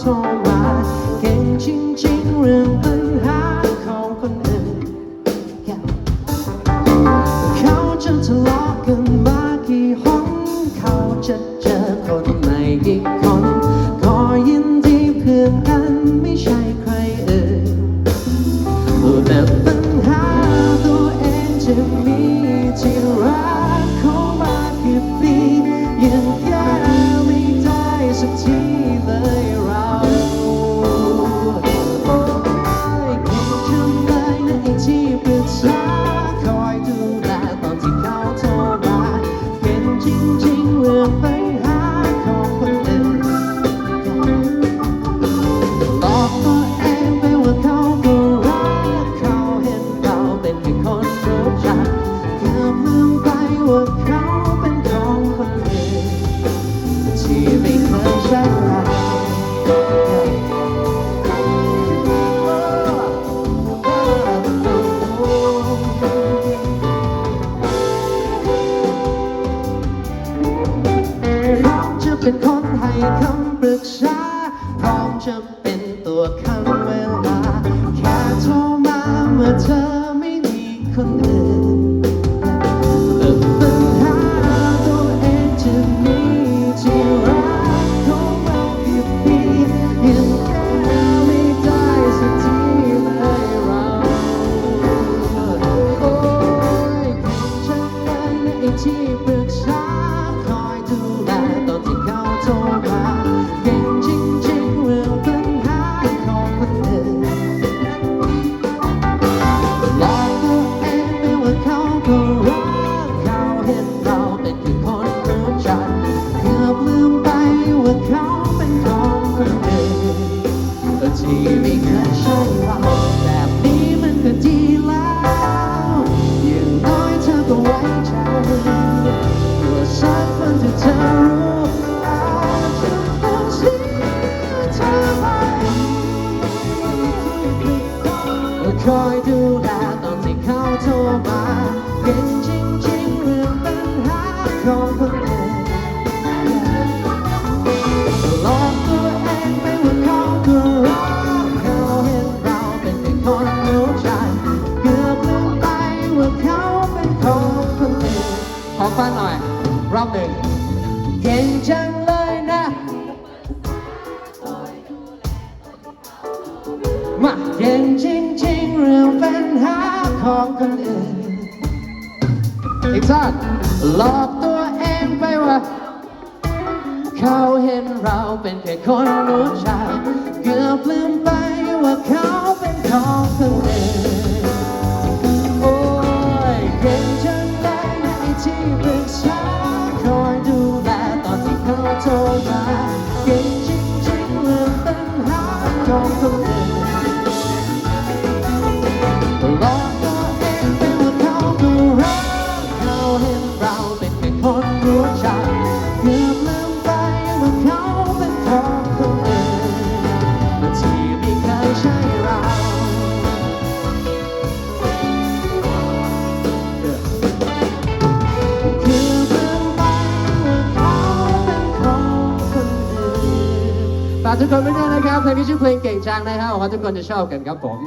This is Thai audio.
โทรมาเก่งจริงๆเรื่องปัญหาของคนอื่น เขาจะทะเลาะกันมากี่หนเขาจะเจอคนใหม่กี่คน จะเป็นคนให้คำปรึกษา พร้อมจะเป็นตัวคันเวลา แค่โทรมาเมื่อเธอไม่มีคนอื่นแต่ปัญหาตัวเองจะมีที่รักของเที่ไม่เคยใช่เราแบบนี้มันก็ดีแล้วอย่างน้อยเธอก็ไว้ใจว่าสักวันที่เธอรู้อาจะต้องเสียเธอไปคอยดูแลตอนที่เขาโทรมาเก่งจริงๆเรื่องปัญหาของคนอื่น อบหนึ่งเก่งจังเลยนะ มาเก่งจริงๆเรื่องปัญหาของคนอื่น อีกสักหลอกตัวเองไปว่า เขาเห็นเราเป็นแค่คนรู้จักเกือบลืมไปว่าเขาเป็นของคนอื่น หลอกตัวเองไปว่าเขาก็รักเขาเห็นเราเป็นแค่คนรู้จักเกือบลืมไปว่าเขาเป็นของคนอื่นที่ไม่เคยใช่เราเกือลืมไปว่าเขาเป็นของคนอื่นฝากทุกคนไว้ด้วยนะครับเพลงนี้ชื่อเพลงเก่งจังนะครับหวังว่าทุกคนจะชอบกันครับผม